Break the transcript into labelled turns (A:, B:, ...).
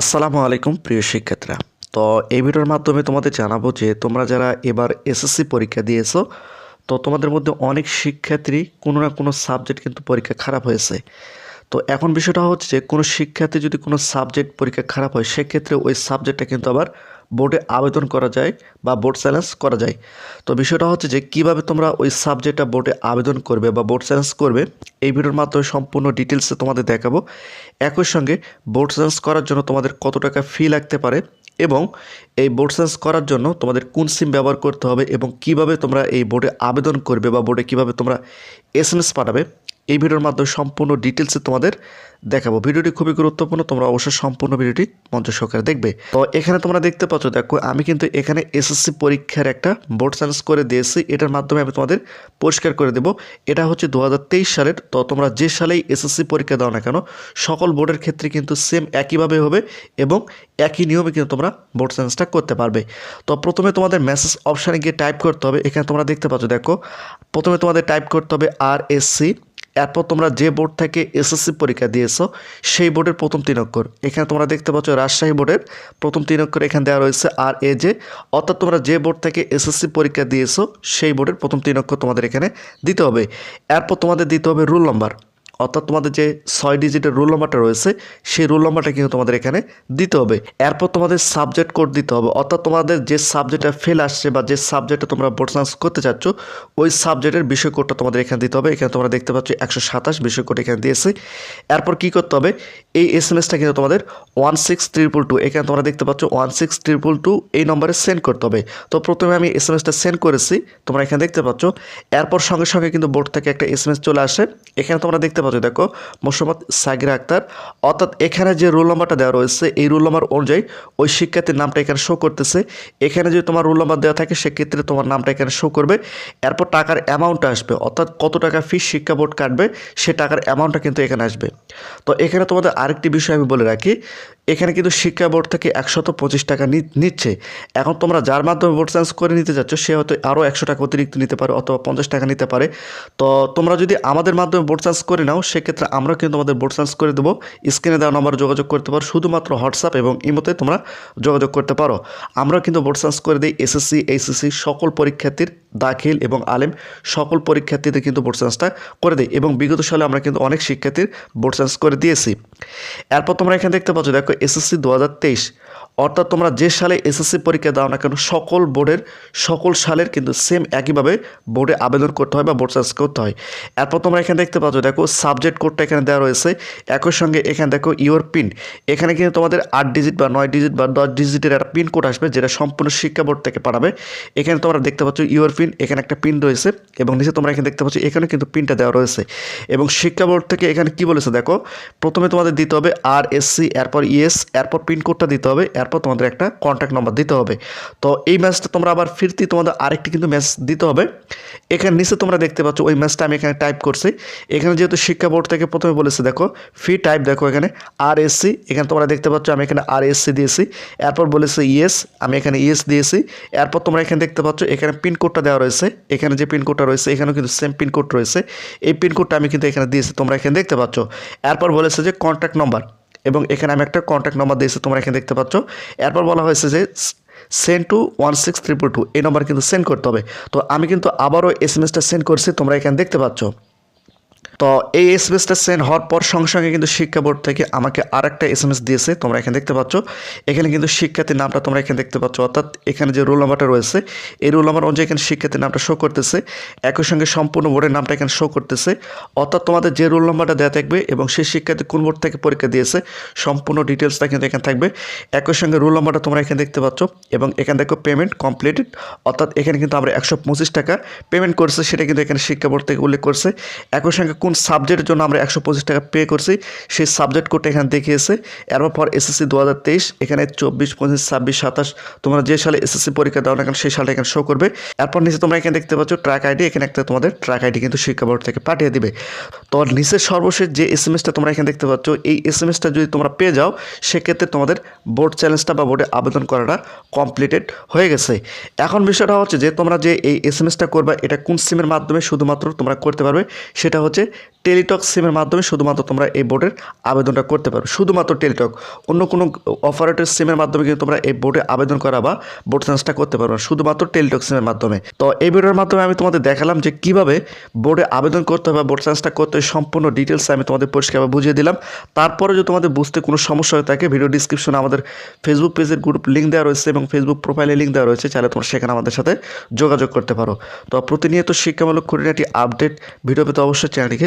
A: আসসালামু আলাইকুম, প্রিয় শিক্ষার্থীরা। তো এই ভিডিওর মাধ্যমে তোমাদের জানাব যে তোমরা যারা এবার এসএসসি পরীক্ষা দিয়েছ, তো তোমাদের মধ্যে অনেক শিক্ষার্থী কোনো না কোনো সাবজেক্ট কিন্তু পরীক্ষা খারাপ হয়েছে। তো এখন বিষয়টা হচ্ছে কোনো শিক্ষার্থী যদি কোনো সাবজেক্ট পরীক্ষা খারাপ হয়, সেক্ষেত্রে ওই সাবজেক্টটা কিন্তু আবার বোর্ডে আবেদন করা যায় বা বোর্ড চ্যালেঞ্জ করা যায়। তো বিষয়টা হচ্ছে যে, কীভাবে তোমরা ওই সাবজেক্টটা বোর্ডে আবেদন করবে বা বোর্ড চ্যালেঞ্জ করবে, এই ভিডিওর মাধ্যমে সম্পূর্ণ ডিটেলসে তোমাদের দেখাবো। একই সঙ্গে বোর্ড চ্যালেঞ্জ করার জন্য তোমাদের কত টাকা ফি লাগতে পারে এবং এই বোর্ড চ্যালেঞ্জ করার জন্য তোমাদের কোন সিম ব্যবহার করতে হবে এবং কীভাবে তোমরা এই বোর্ডে আবেদন করবে বা বোর্ডে কীভাবে তোমরা এস পাঠাবে এই ভিডিওর মাধ্যমে সম্পূর্ণ ডিটেলসে তোমাদের দেখাবো। ভিডিওটি খুবই গুরুত্বপূর্ণ, তোমরা অবশ্যই সম্পূর্ণ ভিডিওটি মঞ্চ সহকারে দেখবে। তো এখানে তোমরা দেখতে পাচ্ছ, দেখো, আমি কিন্তু এখানে এসএসসি পরীক্ষার একটা বোর্ড সায়েন্স করে দিয়েছি। এটার মাধ্যমে আমি তোমাদের পরিষ্কার করে দেবো। এটা হচ্ছে দু হাজার তেইশ সালের, তো তোমরা যে সালেই এসএসসি পরীক্ষা দাও না কেন, সকল বোর্ডের ক্ষেত্রে কিন্তু সেম একইভাবে হবে এবং একই নিয়মে কিন্তু তোমরা বোর্ড সায়েন্সটা করতে পারবে। তো প্রথমে তোমাদের মেসেজ অপশানে গিয়ে টাইপ করতে হবে। এখানে তোমরা দেখতে পাচ্ছ, দেখো, প্রথমে তোমাদের টাইপ করতে হবে আর এসসি এরপর তোমরা যে বোর্ড থেকে এসএসসি পরীক্ষা দিয়েছ, সেই বোর্ডের প্রথম তিন অক্ষর। এখানে তোমরা দেখতে পাচ্ছ রাজশাহী বোর্ডের প্রথম তিন অক্ষর এখানে দেওয়া রয়েছে আর, এ যে অর্থাৎ তোমরা যে বোর্ড থেকে এসএসসি পরীক্ষা দিয়েছ, সেই বোর্ডের প্রথম তিন অক্ষর তোমাদের এখানে দিতে হবে। এরপর তোমাদের দিতে হবে রুল নাম্বার। অর্থাৎ তোমাদের যে ছয় ডিজিটের রোল নাম্বারটা রয়েছে, সেই রোল নাম্বারটা কিন্তু তোমাদের এখানে দিতে হবে। এরপর তোমাদের সাবজেক্ট কোড দিতে হবে। অর্থাৎ তোমাদের যে সাবজেক্টটা ফেল আসছে বা যে সাবজেক্টটা তোমরা বোর্ড চান্স করতে চাচ্ছ, ওই সাবজেক্টের বিষয় কোডটা তোমাদের এখানে দিতে হবে। এখানে তোমরা দেখতে পাচ্ছ একশো সাতাশ বিষয় কোড এখানে দিয়েছে। এরপর কি করতে হবে? এই এস এম এসটা কিন্তু তোমাদের ওয়ান সিক্স ট্রিপল টু এখানে তোমরা দেখতে পাচ্ছ ওয়ান সিক্স ট্রিপল টু এই নম্বরে সেন্ড করতে হবে। তো প্রথমে আমি এস এম এসটা সেন্ড করেছি, তোমরা এখানে দেখতে পাচ্ছ। এরপর সঙ্গে সঙ্গে কিন্তু বোর্ড থেকে একটা এস এম এস চলে আসে। এখানে তোমরা দেখতে পাচ্ছ, দেখো মোসাম্মদ সাকিরা আক্তার। অর্থাৎ এখানে যে রোল নাম্বারটা দেওয়া রয়েছে, এই রোল নাম্বার অনুযায়ী ওই শিক্ষার্থীর নামটা এখানে শো করতেছে। এখানে যদি তোমার রোল নাম্বার দেওয়া থাকে, সেক্ষেত্রে তোমার নামটা এখানে শো করবে। এরপর টাকার অ্যামাউন্টটা আসবে, অর্থাৎ কত টাকা ফিস শিক্ষা বোর্ড কাটবে, সে টাকার অ্যামাউন্টটা কিন্তু এখানে আসবে। তো এখানে তোমাদের আরেকটি বিষয় আমি বলে রাখি এখানে কিন্তু শিক্ষা বোর্ড থেকে একশত পঁচিশ টাকা নিচ্ছে। এখন তোমরা যার মাধ্যমে বোর্ড চান্স করে নিতে যাচ্ছ, সে হয়তো আরও একশো টাকা অতিরিক্ত নিতে পারে অথবা পঞ্চাশ টাকা নিতে পারে। তো তোমরা যদি আমাদের মাধ্যমে বোর্ড চেঞ্জ করে নাও, সেক্ষেত্রে আমরা কিন্তু আমাদের বোর্ড চান্স করে দেবো। স্ক্রিনে দেওয়া নম্বর যোগাযোগ করতে পারো। শুধুমাত্র হোয়াটসঅ্যাপ এবং ইমোতে তোমরা যোগাযোগ করতে পারো। আমরা কিন্তু বোর্ড চান্স করে দিই। এসএসসি, এইচএসসি সকল পরীক্ষার্থীর দাখিল এবং আলেম সকল পরীক্ষার্থীদের কিন্তু বোর্ড চেঞ্জটা করে দিই। এবং বিগত সালে আমরা কিন্তু অনেক শিক্ষার্থীর বোর্ড চান্স করে দিয়েছি। এরপর তোমরা এখানে দেখতে পাচ্ছ, দেখো এসএসসি দু হাজার তেইশ। অর্থাৎ তোমরা যে সালে এসএসসি পরীক্ষা দাও না কেন, সকল বোর্ডের, সকল সালের কিন্তু সেম একইভাবে বোর্ডে আবেদন করতে হয় বা বোর্ড চার্জ করতে হয়। এরপর তোমরা এখানে দেখতে পাচ্ছ, দেখো সাবজেক্ট কোডটা এখানে দেওয়া রয়েছে। একই সঙ্গে এখানে দেখো ইওর পিন এখানে কিন্তু তোমাদের আট ডিজিট বা নয় ডিজিট বা দশ ডিজিটের একটা পিন কোড আসবে, যেটা সম্পূর্ণ শিক্ষা বোর্ড থেকে পাঠাবে। এখানে তোমরা দেখতে পাচ্ছ ইওর পিন এখানে একটা পিন রয়েছে এবং নিচে তোমরা এখানে দেখতে পাচ্ছ এখানে কিন্তু পিনটা দেওয়া রয়েছে। এবং শিক্ষা বোর্ড থেকে এখানে কি বলেছে, দেখো, প্রথমে তোমাদের দিতে হবে আর এসসি এরপর ইএস এরপর পিন কোডটা দিতে হবে। এরপর তোমাদের একটা কন্ট্যাক্ট নাম্বার দিতে হবে। তো এই ম্যাচটা তোমরা আবার ফিরতি তোমাদের আরেকটি কিন্তু ম্যাচ দিতে হবে। এখানে নিচে তোমরা দেখতে পাচ্ছ, ওই ম্যাচটা আমি এখানে টাইপ করছি। এখানে যেহেতু শিক্ষা বোর্ড থেকে প্রথমে বলেছে, দেখো ফি টাইপ দেখো এখানে আর এসসি এখানে তোমরা দেখতে পাচ্ছ আমি এখানে আর এসসি দিয়েছি। এরপর বলেছে ইএস আমি এখানে ইএস দিয়েছি। এরপর তোমরা এখানে দেখতে পাচ্ছ, এখানে পিনকোডটা দেওয়া রয়েছে। এখানে যে পিনকোডটা রয়েছে, এখানেও কিন্তু সেম পিনকোড রয়েছে। এই পিনকোডটা আমি কিন্তু এখানে দিয়েছি, তোমরা এখানে দেখতে পাচ্ছ। এরপর বলেছে যে কন্ট্যাক্ট নম্বর এবং এখানে আমি একটা কন্ট্যাক্ট নাম্বার দিয়েছি, তোমরা এখানে দেখতে পাচ্ছ। এরপর বলা হয়েছে যে send to one six triple two এই নম্বর কিন্তু সেন্ড করতে হবে। তো আমি কিন্তু আবারও এস এম এসটা সেন্ড করছি, তোমরা এখানে দেখতে পাচ্ছ। তো এই এস এম এসটা সেন্ড হওয়ার পর সঙ্গে সঙ্গে কিন্তু শিক্ষা বোর্ড থেকে আমাকে আর একটা এস এম এস দিয়েছে, তোমরা এখানে দেখতে পাচ্ছ। এখানে কিন্তু শিক্ষার্থীর নামটা তোমরা এখানে দেখতে পাচ্ছ। অর্থাৎ এখানে যে রোল নাম্বারটা রয়েছে, এই রোল নাম্বার অনুযায়ী এখানে শিক্ষার্থীর নামটা শো করতেছে। একই সঙ্গে সম্পূর্ণ বোর্ডের নামটা এখানে শো করতেছে। অর্থাৎ তোমাদের যে রোল নাম্বারটা দেওয়া থাকবে এবং সেই শিক্ষার্থী কোন বোর্ড থেকে পরীক্ষা দিয়েছে, সম্পূর্ণ ডিটেলসটা কিন্তু এখানে থাকবে। একই সঙ্গে রোল নাম্বারটা তোমরা এখানে দেখতে পাচ্ছ এবং এখানে দেখো পেমেন্ট কমপ্লিটেড অর্থাৎ এখানে কিন্তু আমরা একশো পঁচিশ টাকা পেমেন্ট করছে, সেটা কিন্তু এখানে শিক্ষা বোর্ড থেকে উল্লেখ করছে। একই সঙ্গে কোন সাবজেক্টের জন্য আমরা একশো পঁচিশ টাকা পে করছি, সেই সাবজেক্ট কোডটা এখানে দেখিয়েছে। এরপর পর এসএসসি দু হাজার তেইশ, এখানে চব্বিশ, পঁচিশ, ছাব্বিশ, সাতাশ, তোমরা যে সালে এসএসসি পরীক্ষা দাও না কেন, সেই সালটা এখানে শো করবে। এরপর নিচে তোমরা এখানে দেখতে পাচ্ছ ট্র্যাক আইডি এখানে একটা তোমাদের ট্র্যাক আইডি কিন্তু শিক্ষা বোর্ড থেকে পাঠিয়ে দিবে। তো নিচের সর্বশেষ যে এস এম এসটা তোমরা এখানে দেখতে পাচ্ছ, এই এস এম এসটা যদি তোমরা পেয়ে যাও, সেক্ষেত্রে তোমাদের বোর্ড চ্যালেঞ্জটা বা বোর্ডে আবেদন করাটা কমপ্লিটেড হয়ে গেছে। এখন বিষয়টা হচ্ছে যে তোমরা যে এই এস এম এসটা করবা, এটা কোন সিমের মাধ্যমে শুধুমাত্র তোমরা করতে পারবে, সেটা হচ্ছে টেলিটক সিমের মাধ্যমে শুধুমাত্র তোমরা এই বোর্ডের আবেদনটা করতে পারো শুধুমাত্র টেলিটক। অন্য কোনো অপারেটর সিমের মাধ্যমে কিন্তু তোমরা এই বোর্ডে আবেদন করা বা বোর্ড চেঞ্জটা করতে পারো না। শুধুমাত্র টেলিটক সিমের মাধ্যমে। তো এই ভিডিওর মাধ্যমে আমি তোমাদের দেখালাম যে কীভাবে বোর্ডে আবেদন করতে হবে বোর্ড চেঞ্জটা করতে হয় সম্পূর্ণ ডিটেলস আমি তোমাদের পরিষ্কারভাবে বুঝিয়ে দিলাম। তারপরে যদি তোমাদের বুঝতে কোনো সমস্যা হয়ে থাকে ভিডিও ডিসক্রিপশনে আমাদের ফেসবুক পেজের গ্রুপ লিঙ্ক দেওয়া রয়েছে এবং ফেসবুক প্রোফাইলে লিঙ্ক দেওয়া রয়েছে, চাইলে তোমরা সেখানে আমাদের সাথে যোগাযোগ করতে পারো। তো প্রতিনিয়ত শিক্ষামূলক খুঁটিনাটি আপডেট ভিডিও পেতে অবশ্যই চ্যানেলটিকে